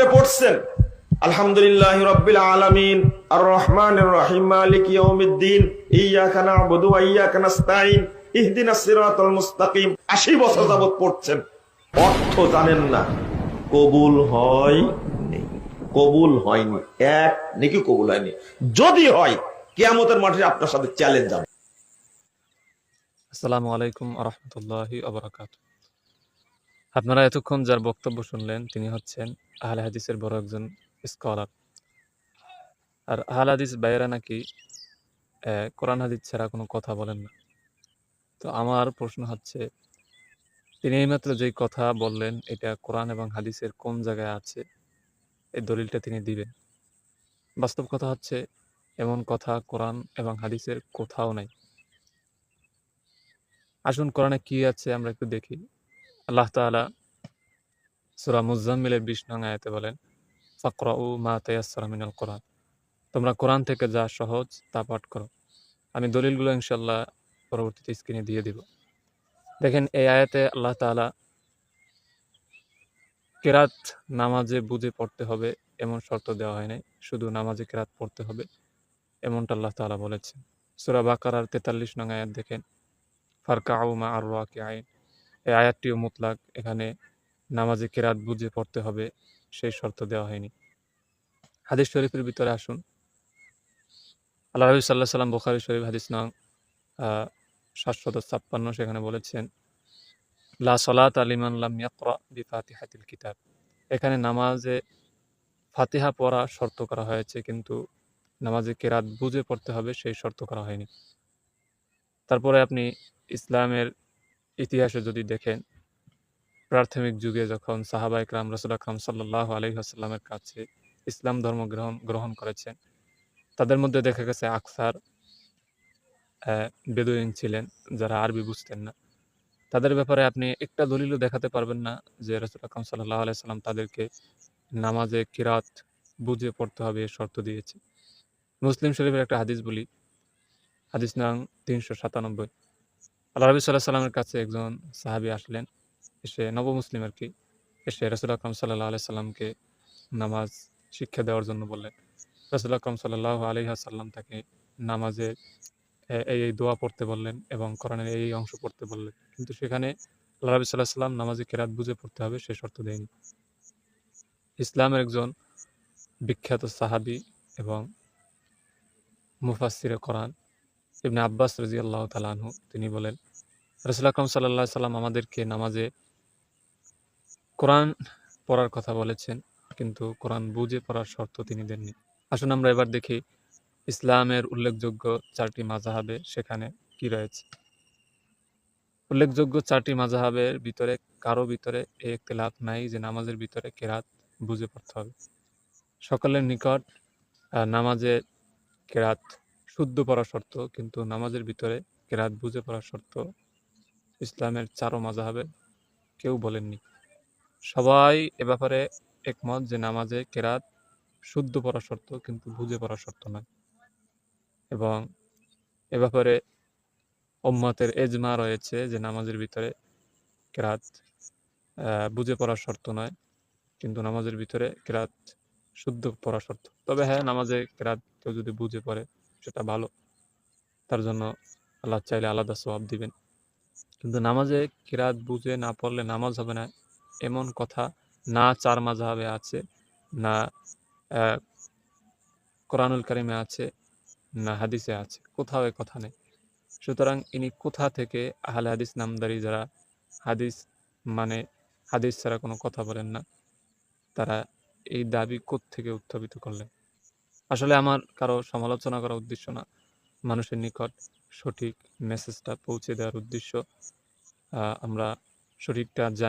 আপনি পড়ছেন। আলহামদুলিল্লাহ রব্বিল আর রহমানির রহিম। মালিক মুস্তাকিম। 80 বছর যাবত পড়ছেন। অর্থ জানেন না। কবুল হয় নেই। কবুল হয়নি। এক, নাকি কবুল হয়নি। যদি হয়, কিয়ামতের মাঠে আপনার সাথে চ্যালেঞ্জ হবে। আসসালামু আলাইকুম আবরাকাত আপনারা এতক্ষণ যার বক্তব্য শুনলেন, তিনি হচ্ছেন আহলে হাদিসের বড় একজন স্কলার আর আহলে হাদিস বাইরা নাকি কোরআন হাদিস ছাড়া কোনো কথা বলেন না। তো আমার প্রশ্ন হচ্ছে, তিনি এইমাত্র যেই কথা বললেন, এটা কোরআন এবং হাদিসের কোন জায়গায় আছে? এই দলিলটা তিনি দিবেন। বাস্তব কথা হচ্ছে, এমন কথা কোরআন এবং হাদিসের কোথাও নাই। আসুন কোরআনে কি আছে আমরা একটু দেখি। আল্লাহ তাআলা সূরা মুজাম্মিলের 20 নং আয়াতে বলেন, ফাকরাউ মা তায়াসসারা কোরআন। তোমরা কোরআন থেকে যা সহজ তা পাঠ করো। আমি দলিলগুলো ইনশাআল্লাহ পরবর্তীতে স্ক্রিনে দিয়ে দিব। দেখেন, এই আয়াতে আল্লাহ তাআলা কেরাত নামাজে বুঝে পড়তে হবে, এমন শর্ত দেওয়া হয় নাই। শুধু নামাজে কেরাত পড়তে হবে, এমনটা আল্লাহ তাআলা বলেছেন। সূরা বাকারার 43 নং আয়াত দেখেন, ফারকাউ মা আর আইন এই আয়াতটিও মুতলাক এখানে নামাজে কেরাত বুঝে পড়তে হবে, সেই শর্ত দেওয়া হয়নি। হাদিস শরীফের ভিতরে আসুন। আল্লাহ নবী সাল্লাহ সাল্লাম বুখারি শরীফ হাদিস নং সাতশত ছাপ্পান্ন সেখানে বলেছেন, লা সলাত আলিমান লাম ইয়াকরা বি ফাতিহাতিল কিতাব। এখানে নামাজে ফাতিহা পড়া শর্ত করা হয়েছে, কিন্তু নামাজে কেরাত বুঝে পড়তে হবে, সেই শর্ত করা হয়নি। তারপরে আপনি ইসলামের ইতিহাসে যদি দেখেন, প্রাথমিক যুগে যখন সাহাবা ইকরাম রসুল আকরাম সাল্লাহ আলহিহাস্লামের কাছে ইসলাম ধর্ম গ্রহণ গ্রহণ করেছেন, তাদের মধ্যে দেখা গেছে আকসার বেদুইন ছিলেন, যারা আরবি বুঝতেন না। তাদের ব্যাপারে আপনি একটা দলিলও দেখাতে পারবেন না যে রসুল আকরাম সাল্লাহ আলাইসাল্লাম তাদেরকে নামাজে কিরাত বুঝে পড়তে হবে শর্ত দিয়েছে। মুসলিম শরীফের একটা হাদিস বলি, হাদিস নং তিনশো সাতানব্বই। আল্লাহ রবি সাল্লাহ সাল্লামের কাছে একজন সাহাবি আসলেন, এসে নব মুসলিম আর কি এসে রসুল আকরম সাল্লাহ আলাই সাল্লামকে নামাজ শিক্ষা দেওয়ার জন্য বললেন। রসুল আকরম সাল্লাহ আলহাসাল্লাম তাকে নামাজে এ- এই এই দোয়া পড়তে বললেন এবং কোরআনের এই অংশ পড়তে বললেন। কিন্তু সেখানে আল্লাহ রবি সাল্লাহ সাল্লাম নামাজে কেরাত বুঝে পড়তে হবে, সে শর্ত দেয়নি। ইসলামের একজন বিখ্যাত সাহাবি এবং মুফাসিরে কোরআন, ইবনে আব্বাস রাজি আল্লাহ তালানহু তিনি বলেন রসুল আকরম সাল্লাহ সাল্লাম আমাদেরকে নামাজে কোরআন পড়ার কথা বলেছেন, কিন্তু কোরআন বুঝে পড়ার শর্ত তিনি দেননি। আসুন আমরা এবার দেখি ইসলামের উল্লেখযোগ্য চারটি মাজাহাবে সেখানে কি রয়েছে। উল্লেখযোগ্য চারটি মাজাহাবের ভিতরে কারও ভিতরে এই একতলাফ নাই যে নামাজের ভিতরে কেরাত বুঝে পড়তে হবে। সকলের নিকট নামাজে কেরাত শুদ্ধ পড়া শর্ত, কিন্তু নামাজের ভিতরে কেরাত বুঝে পড়া শর্ত ইসলামের চারো মাজাহাবে কেউ বলেননি। সবাই এ ব্যাপারে একমত যে নামাজে কেরাত শুদ্ধ পড়া শর্ত, কিন্তু বুঝে পড়া শর্ত নয়। এবং এ ব্যাপারে ওম্মতের এজমা রয়েছে যে নামাজের ভিতরে কেরাত বুঝে পড়া শর্ত নয়, কিন্তু নামাজের ভিতরে কেরাত শুদ্ধ পড়া শর্ত। তবে হ্যাঁ নামাজে কেরাত কেউ যদি বুঝে পড়ে, সেটা ভালো। তার জন্য আল্লাহ চাইলে আলাদা সওয়াব দিবেন। কিন্তু নামাজে কিরাত বুঝে না পড়লে নামাজ হবে না, এমন কথা না চার মাঝহাবে আছে, না কোরআনুল কারিমে আছে, না হাদিসে আছে, কোথাও এ কথা নেই। সুতরাং ইনি কোথা থেকে আহলে হাদিস নামদারি যারা হাদিস মানে হাদিস ছাড়া কোনো কথা বলেন না, তারা এই দাবি থেকে উত্থাপিত করলেন? আসলে আমার কারও সমালোচনা করার উদ্দেশ্য না, মানুষের নিকট। সঠিক মেসেজটা পৌঁছে দেওয়ার উদ্দেশ্য আমরা শরীরটা জানি